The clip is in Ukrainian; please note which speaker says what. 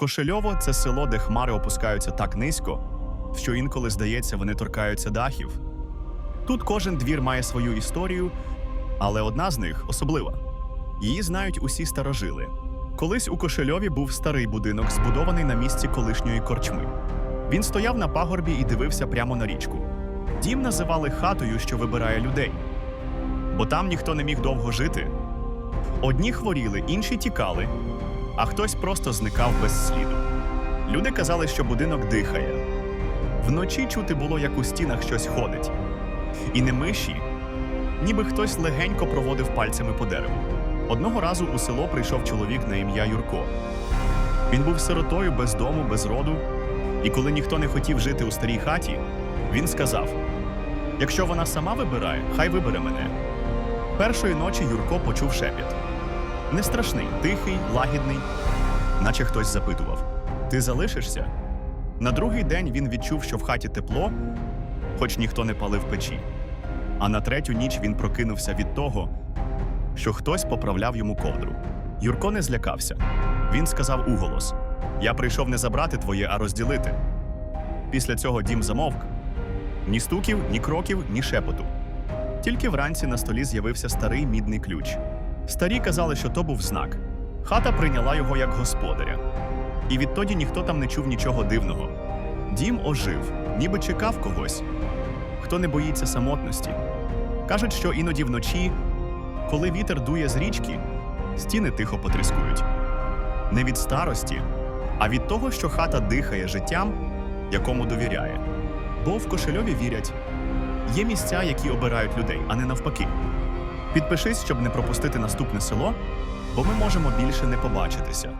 Speaker 1: Кошельово це село, де хмари опускаються так низько, що інколи здається, вони торкаються дахів. Тут кожен двір має свою історію, але одна з них особлива. Її знають усі старожили. Колись у Кошельові був старий будинок, збудований на місці колишньої корчми. Він стояв на пагорбі і дивився прямо на річку. Дім називали хатою, що вибирає людей, бо там ніхто не міг довго жити. Одні хворіли, інші тікали, а хтось просто зникав без сліду. Люди казали, що будинок дихає. Вночі чути було, як у стінах щось ходить. І не миші, ніби хтось легенько проводив пальцями по дереву. Одного разу у село прийшов чоловік на ім'я Юрко. Він був сиротою без дому, без роду, і коли ніхто не хотів жити у старій хаті, він сказав: якщо вона сама вибирає, хай вибере мене. Першої ночі Юрко почув шепіт. Не страшний, тихий, лагідний, наче хтось запитував: Ти залишишся? На другий день він відчув, що в хаті тепло, хоч ніхто не палив печі. А на третю ніч він прокинувся від того, що хтось поправляв йому ковдру. Юрко не злякався. Він сказав уголос: Я прийшов не забрати твоє, а розділити. Після цього дім замовк. Ні стуків, ні кроків, ні шепоту. Тільки вранці на столі з'явився старий мідний ключ. Старі казали, що то був знак. Хата прийняла його як господаря. І відтоді ніхто там не чув нічого дивного. Дім ожив, ніби чекав когось, хто не боїться самотності. Кажуть, що іноді вночі, коли вітер дує з річки, стіни тихо потріскують. Не від старості, а від того, що хата дихає життям, якому довіряє. Бо в кошельові вірять, є місця, які обирають людей, а не навпаки. Підпишись, щоб не пропустити наступне село, бо ми можемо більше не побачитися.